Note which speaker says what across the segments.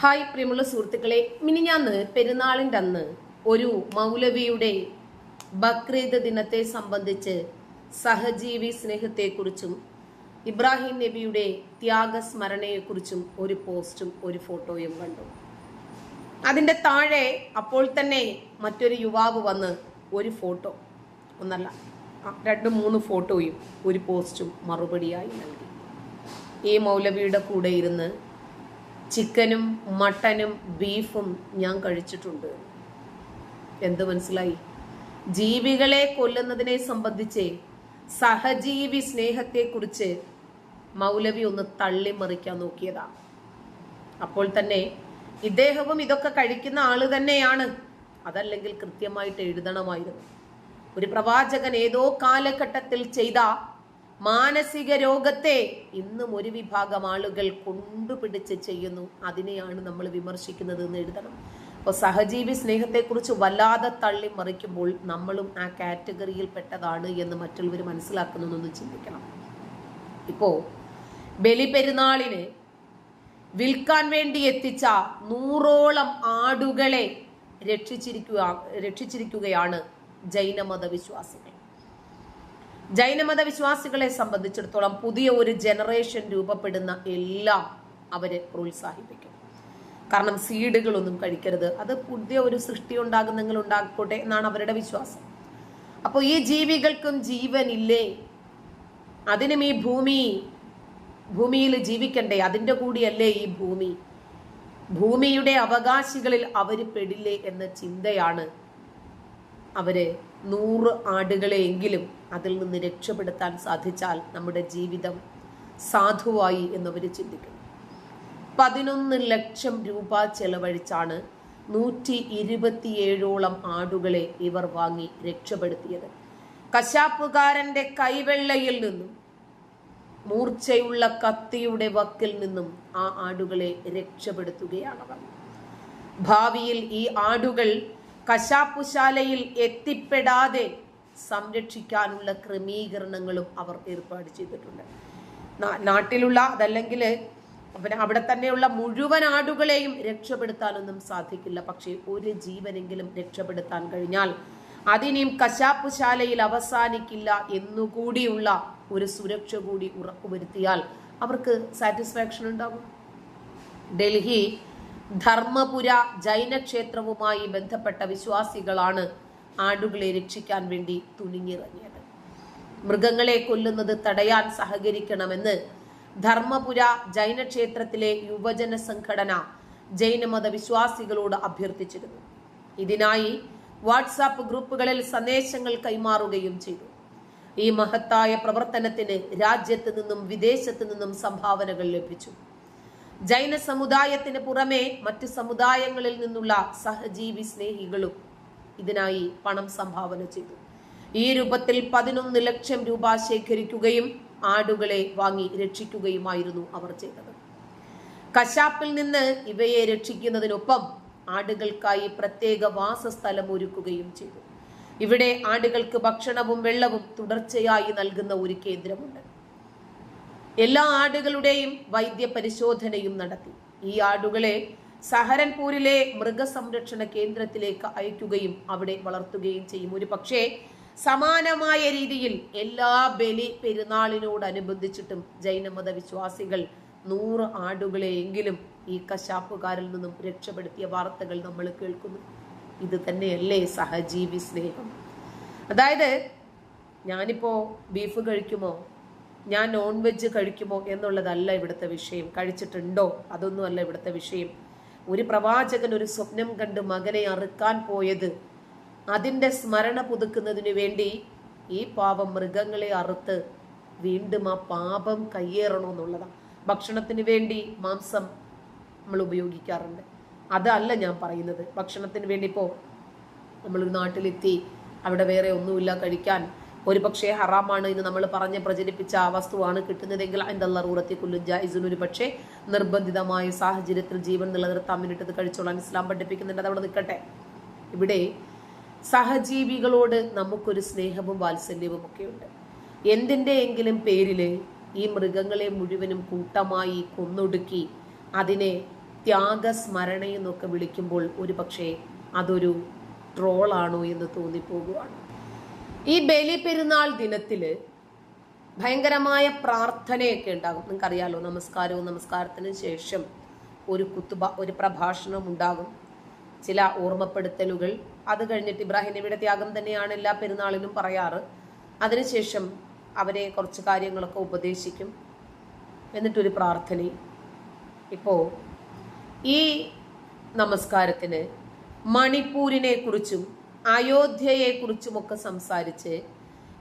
Speaker 1: Hi പ്രിയമുള്ള സുഹൃത്തുക്കളെ മിനിഞ്ഞാന്ന് പെരുന്നാളിന്റെ അന്ന് ഒരു മൗലവിയുടെ ബക്രീദ് ദിനത്തെ സംബന്ധിച്ച് സഹജീവി സ്നേഹത്തെക്കുറിച്ചും ഇബ്രാഹിം നബിയുടെ ത്യാഗസ്മരണയെക്കുറിച്ചും ഒരു പോസ്റ്റും ഒരു ഫോട്ടോയും കണ്ടു. അതിന്റെ താഴെ അപ്പോൾ തന്നെ മറ്റൊരു യുവാവ് വന്ന് ഒരു ഫോട്ടോ ഒന്നല്ല രണ്ട് മൂന്ന് ഫോട്ടോയും ഒരു പോസ്റ്റും മറുപടിയായി നൽകി. ഈ മൗലവിയുടെ കൂടെ ഇരുന്ന് ചിക്കനും മട്ടനും ബീഫും ഞാൻ കഴിച്ചിട്ടുണ്ട്. എന്ത് മനസ്സിലായി? ജീവികളെ കൊല്ലുന്നതിനെ സംബന്ധിച്ച് സഹജീവി സ്നേഹത്തെക്കുറിച്ച് മൗലവി ഒന്ന് തള്ളിമറിക്കാൻ നോക്കിയതാ. അപ്പോൾ തന്നെ ഇദ്ദേഹവും ഇതൊക്കെ കഴിക്കുന്ന ആൾ തന്നെയാണ്. അതല്ലെങ്കിൽ കൃത്യമായിട്ട് എഴുതണമായിരുന്നു. ഒരു പ്രവാചകൻ ഏതോ കാലഘട്ടത്തിൽ ചെയ്ത മാനസിക രോഗത്തെ ഇന്നും ഒരു വിഭാഗം ആളുകൾ കൊണ്ടുപിടിച്ച് ചെയ്യുന്നു. അതിനെയാണ് നമ്മൾ വിമർശിക്കുന്നത് എന്ന് എഴുതണം. അപ്പോൾ സഹജീവി സ്നേഹത്തെക്കുറിച്ച് വല്ലാതെ തള്ളി മറിക്കുമ്പോൾ നമ്മളും ആ കാറ്റഗറിയിൽ പെട്ടതാണ് എന്ന് മറ്റുള്ളവർ മനസ്സിലാക്കുന്നതെന്ന് ചിന്തിക്കണം. ഇപ്പോ ബലിപെരുന്നാളിന് വിൽക്കാൻ വേണ്ടി എത്തിച്ച നൂറോളം ആടുകളെ രക്ഷിച്ചിരിക്കുക രക്ഷിച്ചിരിക്കുകയാണ് ജൈനമത വിശ്വാസികൾ ജൈനമത വിശ്വാസികളെ സംബന്ധിച്ചിടത്തോളം പുതിയ ഒരു ജനറേഷൻ രൂപപ്പെടുന്ന എല്ലാം അവരെ പ്രോത്സാഹിപ്പിക്കും. കാരണം സീഡുകളൊന്നും കഴിക്കരുത്. അത് പുതിയ ഒരു സൃഷ്ടി ഉണ്ടാകും നിങ്ങൾ ഉണ്ടാക്കോട്ടെ എന്നാണ് അവരുടെ വിശ്വാസം. അപ്പോൾ ഈ ജീവികൾക്കും ജീവനില്ലേ? അതിനും ഈ ഭൂമി ഭൂമിയിൽ ജീവിക്കണ്ടേ? അതിന്റെ കൂടിയല്ലേ ഈ ഭൂമി? ഭൂമിയുടെ അവകാശികളിൽ അവർ പെടില്ലേ എന്ന ചിന്തയാണ് അവർ നൂറ് ആടുകളെയെങ്കിലും അതിൽ നിന്ന് രക്ഷപ്പെടുത്താൻ സാധിച്ചാൽ നമ്മുടെ ജീവിതം സാധുവായി എന്നവർ ചിന്തിക്കുന്നു. പതിനൊന്ന് ലക്ഷം രൂപ ചെലവഴിച്ചാണ് നൂറ്റി ഇരുപത്തിയേഴോളം ആടുകളെ ഇവർ വാങ്ങി രക്ഷപ്പെടുത്തിയത്. കശാപ്പുകാരന്റെ കൈവെള്ളയിൽ നിന്നും മൂർച്ചയുള്ള കത്തിയുടെ വക്കിൽ നിന്നും ആ ആടുകളെ രക്ഷപ്പെടുത്തുകയാണവർ ഭാവിയിൽ ഈ ആടുകൾ കശാപ്പുശാലയിൽ എത്തിപ്പെടാതെ സംരക്ഷിക്കാനുള്ള ക്രമീകരണങ്ങളും അവർ ഏർപ്പാട് ചെയ്തിട്ടുണ്ട്. നാട്ടിലുള്ള അതല്ലെങ്കിൽ പിന്നെ അവിടെ തന്നെയുള്ള മുഴുവൻ ആടുകളെയും രക്ഷപ്പെടുത്താനൊന്നും സാധിക്കില്ല. പക്ഷേ ഒരു ജീവനെങ്കിലും രക്ഷപ്പെടുത്താൻ കഴിഞ്ഞാൽ അതിനെയും കശാപ്പുശാലയിൽ അവസാനിക്കില്ല എന്നുകൂടിയുള്ള ഒരു സുരക്ഷ കൂടി ഉറപ്പുവരുത്തിയാൽ അവർക്ക് സാറ്റിസ്ഫാക്ഷൻ ഉണ്ടാകും. ഡൽഹി ധർമ്മപുര ജൈനക്ഷേത്രവുമായി ബന്ധപ്പെട്ട വിശ്വാസികളാണ് ആടുകളെ രക്ഷിക്കാൻ വേണ്ടി തുനിഞ്ഞിറങ്ങിയത്. മൃഗങ്ങളെ കൊല്ലുന്നത് തടയാൻ സഹകരിക്കണമെന്ന് ധർമ്മപുര ജൈനക്ഷേത്രത്തിലെ യുവജന സംഘടന ജൈനമത വിശ്വാസികളോട് അഭ്യർത്ഥിച്ചിരുന്നു. ഇതിനായി വാട്സാപ്പ് ഗ്രൂപ്പുകളിൽ സന്ദേശങ്ങൾ കൈമാറുകയും ചെയ്തു. ഈ മഹത്തായ പ്രവർത്തനത്തിന് രാജ്യത്ത് നിന്നും വിദേശത്ത് നിന്നും സംഭാവനകൾ ലഭിച്ചു. ജൈന സമുദായത്തിന് പുറമെ മറ്റു സമുദായങ്ങളിൽ നിന്നുള്ള സഹജീവി സ്നേഹികളും ഇതിനായി പണം സംഭാവന ചെയ്തു. ഈ രൂപത്തിൽ പതിനൊന്ന് ലക്ഷം രൂപ ശേഖരിക്കുകയും ആടുകളെ വാങ്ങി രക്ഷിക്കുകയുമായിരുന്നു അവർ ചെയ്തത്. കശാപ്പിൽ നിന്ന് ഇവയെ രക്ഷിക്കുന്നതിനൊപ്പം ആടുകൾക്കായി പ്രത്യേക വാസസ്ഥലം ഒരുക്കുകയും ചെയ്തു. ഇവിടെ ആടുകൾക്ക് ഭക്ഷണവും വെള്ളവും തുടർച്ചയായി നൽകുന്ന ഒരു കേന്ദ്രമുണ്ട്. എല്ലാ ആടുകളുടെയും വൈദ്യ പരിശോധനയും നടത്തി. ഈ ആടുകളെ സഹരൻപൂരിലെ മൃഗസംരക്ഷണ കേന്ദ്രത്തിലേക്ക് അയക്കുകയും അവിടെ വളർത്തുകയും ചെയ്യും. ഒരു പക്ഷേ സമാനമായ രീതിയിൽ എല്ലാ ബലി പെരുന്നാളിനോടനുബന്ധിച്ചിട്ടും ജൈനമത വിശ്വാസികൾ നൂറ് ആടുകളെയെങ്കിലും ഈ കശാപ്പുകാരിൽ നിന്നും രക്ഷപ്പെടുത്തിയ വാർത്തകൾ നമ്മൾ കേൾക്കുന്നു. ഇത് തന്നെയല്ലേ സഹജീവി സ്നേഹം. അതായത് ഞാനിപ്പോ ബീഫ് കഴിക്കുമോ? ഞാൻ നോൺ വെജ് കഴിക്കുമോ എന്നുള്ളതല്ല ഇവിടുത്തെ വിഷയം. കഴിച്ചിട്ടുണ്ടോ? അതൊന്നുമല്ല ഇവിടുത്തെ വിഷയം. ഒരു പ്രവാചകൻ ഒരു സ്വപ്നം കണ്ട് മകനെ അറുക്കാൻ പോയത്. അതിന്റെ സ്മരണ പുതുക്കുന്നതിന് വേണ്ടി ഈ പാപം മൃഗങ്ങളെ അറുത്ത് വീണ്ടും ആ പാപം കയ്യേറണമെന്നുള്ളതാണ്. ഭക്ഷണത്തിന് വേണ്ടി മാംസം നമ്മൾ ഉപയോഗിക്കാറുണ്ട്. അതല്ല ഞാൻ പറയുന്നത്. ഭക്ഷണത്തിന് വേണ്ടി ഇപ്പോൾ നമ്മളൊരു നാട്ടിലെത്തി അവിടെ വേറെ ഒന്നുമില്ല കഴിക്കാൻ. ഒരു പക്ഷേ ഹറാമാണ് എന്ന് നമ്മൾ പറഞ്ഞ് പ്രചരിപ്പിച്ച ആ വസ്തുവാണ് കിട്ടുന്നതെങ്കിൽ അള്ളറൂറത്തി കൊല്ലും ജായിസിന് ഒരു പക്ഷേ നിർബന്ധിതമായ സാഹചര്യത്തിൽ ജീവൻ നിലനിർത്താൻ വേണ്ടിയിട്ട് ഇത് കഴിച്ചോളാൻ ഇസ്ലാം പഠിപ്പിക്കുന്നുണ്ട്. അതവിടെ നിൽക്കട്ടെ. ഇവിടെ സഹജീവികളോട് നമുക്കൊരു സ്നേഹവും വാത്സല്യവും ഒക്കെ ഉണ്ട് എന്തിന്റെയെങ്കിലും പേരിൽ ഈ മൃഗങ്ങളെ മുഴുവനും കൂട്ടമായി കൊന്നൊടുക്കി അതിനെ ത്യാഗസ്മരണയെന്നൊക്കെ വിളിക്കുമ്പോൾ ഒരു പക്ഷേ അതൊരു ട്രോളാണോ എന്ന് തോന്നിപ്പോകുവാണ്. ഈ ബലി പെരുന്നാൾ ദിനത്തിൽ ഭയങ്കരമായ പ്രാർത്ഥനയൊക്കെ ഉണ്ടാകും. നിങ്ങൾക്കറിയാലോ നമസ്കാരവും നമസ്കാരത്തിന് ശേഷം ഒരു കുത്തുബ ഒരു പ്രഭാഷണം ഉണ്ടാകും. ചില ഓർമ്മപ്പെടുത്തലുകൾ. അത് കഴിഞ്ഞിട്ട് ഇബ്രാഹിം നബിയുടെ ത്യാഗം തന്നെയാണ് എല്ലാ പെരുന്നാളിലും പറയാറ്. അതിനുശേഷം അവരെ കുറച്ച് കാര്യങ്ങളൊക്കെ ഉപദേശിക്കും. എന്നിട്ടൊരു പ്രാർത്ഥനയും. ഇപ്പോൾ ഈ നമസ്കാരത്തിന് മണിപ്പൂരിനെ കുറിച്ചും അയോധ്യയെ കുറിച്ചുമൊക്കെ സംസാരിച്ച്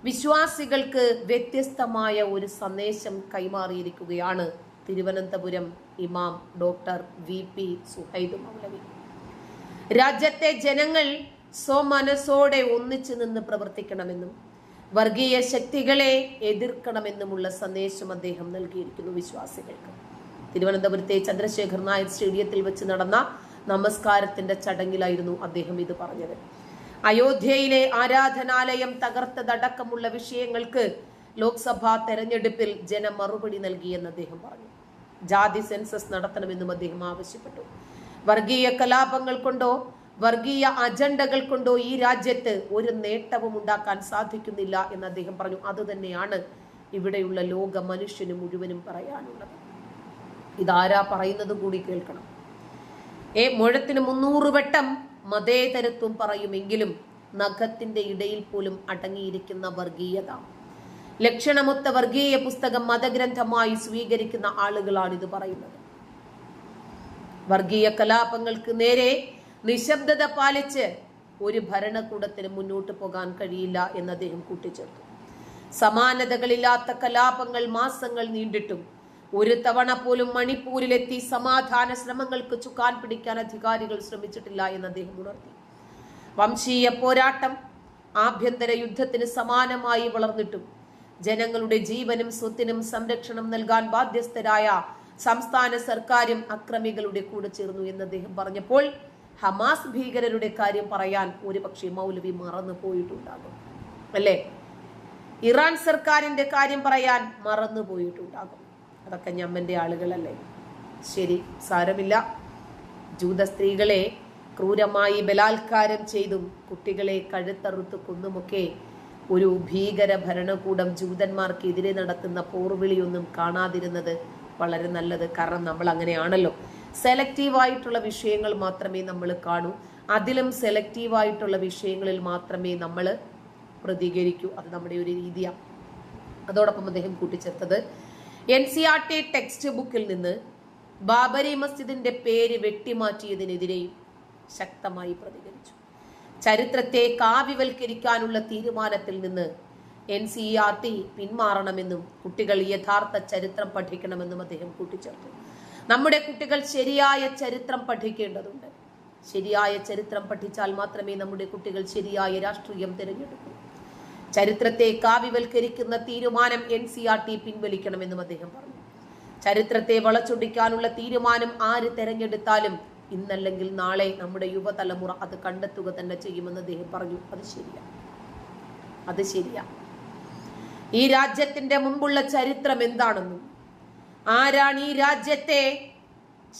Speaker 1: വിശ്വാസികൾക്ക് വ്യത്യസ്തമായ ഒരു സന്ദേശം കൈമാറിയിരിക്കുകയാണ് തിരുവനന്തപുരം ഇമാം ഡോക്ടർ വി പി സുഹൈദ് മൗലവി. രാജ്യത്തെ ജനങ്ങൾ സ്വമനസ്സോടെ ഒന്നിച്ചു നിന്ന് പ്രവർത്തിക്കണമെന്നും വർഗീയ ശക്തികളെ എതിർക്കണമെന്നുമുള്ള സന്ദേശം അദ്ദേഹം നൽകിയിരിക്കുന്നു വിശ്വാസികൾക്ക്. തിരുവനന്തപുരത്തെ ചന്ദ്രശേഖർ നായർ സ്റ്റേഡിയത്തിൽ വെച്ച് നടന്ന നമസ്കാരത്തിന്റെ ചടങ്ങിലായിരുന്നു അദ്ദേഹം ഇത് പറഞ്ഞത്. അയോധ്യയിലെ ആരാധനാലയം തകർത്തതടക്കമുള്ള വിഷയങ്ങൾക്ക് ലോക്സഭാ തെരഞ്ഞെടുപ്പിൽ ജനം മറുപടി നൽകിയെന്ന് അദ്ദേഹം പറഞ്ഞു. ജാതി സെൻസസ് നടത്തണമെന്നും അദ്ദേഹം ആവശ്യപ്പെട്ടു. വർഗീയ കലാപങ്ങൾ കൊണ്ടോ വർഗീയ അജണ്ടകൾ കൊണ്ടോ ഈ രാജ്യത്ത് ഒരു നേട്ടവും ഉണ്ടാക്കാൻ സാധിക്കുന്നില്ല എന്ന് അദ്ദേഹം പറഞ്ഞു. അത് തന്നെയാണ് ഇവിടെയുള്ള ലോക മനുഷ്യന് മുഴുവനും പറയാനുള്ളത്. ഇതാരാ പറയുന്നത് കൂടി കേൾക്കണം. ഏ മുഴത്തിന് മുന്നൂറ് വട്ടം മതേതരത്വം പറയുമെങ്കിലും നഖത്തിന്റെ ഇടയിൽ പോലും അടങ്ങിയിരിക്കുന്ന വർഗീയത. ലക്ഷണമൊത്ത വർഗീയ പുസ്തകം മതഗ്രന്ഥമായി സ്വീകരിക്കുന്ന ആളുകളാണ് ഇത് പറയുന്നത്. വർഗീയ കലാപങ്ങൾക്ക് നേരെ നിശബ്ദത പാലിച്ച് ഒരു ഭരണകൂടത്തിന് മുന്നോട്ട് പോകാൻ കഴിയില്ല എന്ന് അദ്ദേഹം കൂട്ടിച്ചേർത്തു. സമാനതകളില്ലാത്ത കലാപങ്ങൾ മാസങ്ങൾ നീണ്ടിട്ടും ഒരു തവണ പോലും മണിപ്പൂരിലെത്തി സമാധാന ശ്രമങ്ങൾക്ക് ചുക്കാൻ പിടിക്കാൻ അധികാരികൾ ശ്രമിച്ചിട്ടില്ല എന്ന് അദ്ദേഹം ഉണർത്തി. വംശീയ പോരാട്ടം ആഭ്യന്തര യുദ്ധത്തിന് സമാനമായി വളർന്നിട്ടും ജനങ്ങളുടെ ജീവനും സ്വത്തിനും സംരക്ഷണം നൽകാൻ ബാധ്യസ്ഥരായ സംസ്ഥാന സർക്കാരും അക്രമികളുടെ കൂടെ ചേർന്നു എന്ന് അദ്ദേഹം പറഞ്ഞപ്പോൾ ഹമാസ് ഭീകരരുടെ കാര്യം പറയാൻ ഒരുപക്ഷെ മൗലവി മറന്നു പോയിട്ടുണ്ടാകും. അല്ലേ? ഇറാൻ സർക്കാരിന്റെ കാര്യം പറയാൻ മറന്നു പോയിട്ടുണ്ടാകും. അതൊക്കെ ഞമ്മന്റെ ആളുകളല്ലേ? ശരി സാരമില്ല. ജൂത സ്ത്രീകളെ ക്രൂരമായി ബലാത്കാരം ചെയ്തും കുട്ടികളെ കഴുത്തറുത്ത് കൊന്നുമൊക്കെ ഒരു ഭീകര ഭരണകൂടം ജൂതന്മാർക്കെതിരെ നടത്തുന്ന പോർവിളിയൊന്നും കാണാതിരുന്നത് വളരെ നല്ലത്. കാരണം നമ്മൾ അങ്ങനെയാണല്ലോ. സെലക്റ്റീവായിട്ടുള്ള വിഷയങ്ങൾ മാത്രമേ നമ്മൾ കാണൂ. അതിലും സെലക്റ്റീവായിട്ടുള്ള വിഷയങ്ങളിൽ മാത്രമേ നമ്മൾ പ്രതികരിക്കൂ. അത് നമ്മുടെ ഒരു രീതിയാണ് അതോടൊപ്പം അദ്ദേഹം കൂട്ടിച്ചേർത്തത് N C R T text ബുക്കിൽ നിന്ന് ബാബരി മസ്ജിദിന്റെ പേര് വെട്ടിമാറ്റിയതിനെതിരെയും ശക്തമായി പ്രതികരിച്ചു. ചരിത്രത്തെ കാവ്യവൽക്കരിക്കാനുള്ള തീരുമാനത്തിൽ നിന്ന് എൻ സി ആർ ടി പിന്മാറണമെന്നും കുട്ടികൾ യഥാർത്ഥ ചരിത്രം പഠിക്കണമെന്നും അദ്ദേഹം കൂട്ടിച്ചേർത്തു. നമ്മുടെ കുട്ടികൾ ശരിയായ ചരിത്രം പഠിക്കേണ്ടതുണ്ട്. ശരിയായ ചരിത്രം പഠിച്ചാൽ മാത്രമേ നമ്മുടെ കുട്ടികൾ ശരിയായ രാഷ്ട്രീയം തിരഞ്ഞെടുക്കൂ. ചരിത്രത്തെ കാവ്യവൽക്കരിക്കുന്ന തീരുമാനം എൻ സി ആർ ടി പിൻവലിക്കണമെന്നും അദ്ദേഹം പറഞ്ഞു. ചരിത്രത്തെ വളച്ചൊടിക്കാനുള്ള തീരുമാനം ആര് തെരഞ്ഞെടുത്താലും ഇന്നല്ലെങ്കിൽ നാളെ നമ്മുടെ യുവതലമുറ അത് കണ്ടെത്തുക തന്നെ ചെയ്യുമെന്ന് അദ്ദേഹം പറഞ്ഞു. അത് ശരിയാ. അത് ശരിയാ. ഈ രാജ്യത്തിന്റെ മുമ്പുള്ള ചരിത്രം എന്താണെന്നും ആരാണ് ഈ രാജ്യത്തെ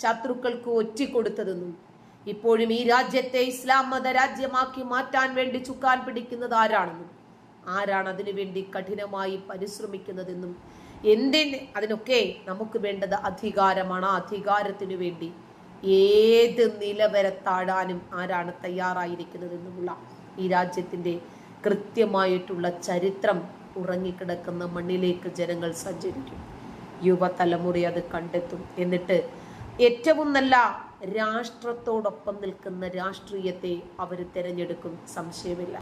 Speaker 1: ശത്രുക്കൾക്ക് ഒറ്റിക്കൊടുത്തതെന്നും ഇപ്പോഴും ഈ രാജ്യത്തെ ഇസ്ലാം മത രാജ്യമാക്കി മാറ്റാൻ വേണ്ടി ചുക്കാൻ പിടിക്കുന്നത് ആരാണെന്നും ആരാണ് അതിനുവേണ്ടി കഠിനമായി പരിശ്രമിക്കുന്നതെന്നും എന്തിന് അതിനൊക്കെ നമുക്ക് വേണ്ടത് അധികാരമാണ് ആ അധികാരത്തിനു വേണ്ടി ഏത് നില വരെ താഴാനും ആരാണ് തയ്യാറായിരിക്കുന്നതെന്നുമുള്ള ഈ രാജ്യത്തിന്റെ കൃത്യമായിട്ടുള്ള ചരിത്രം ഉറങ്ങിക്കിടക്കുന്ന മണ്ണിലേക്ക് ജനങ്ങൾ സഞ്ചരിക്കും. യുവതലമുറ അത് കണ്ടെത്തും. എന്നിട്ട് ഏറ്റവും നല്ല രാഷ്ട്രത്തോടൊപ്പം നിൽക്കുന്ന രാഷ്ട്രീയത്തെ അവർ തിരഞ്ഞെടുക്കും. സംശയമില്ല.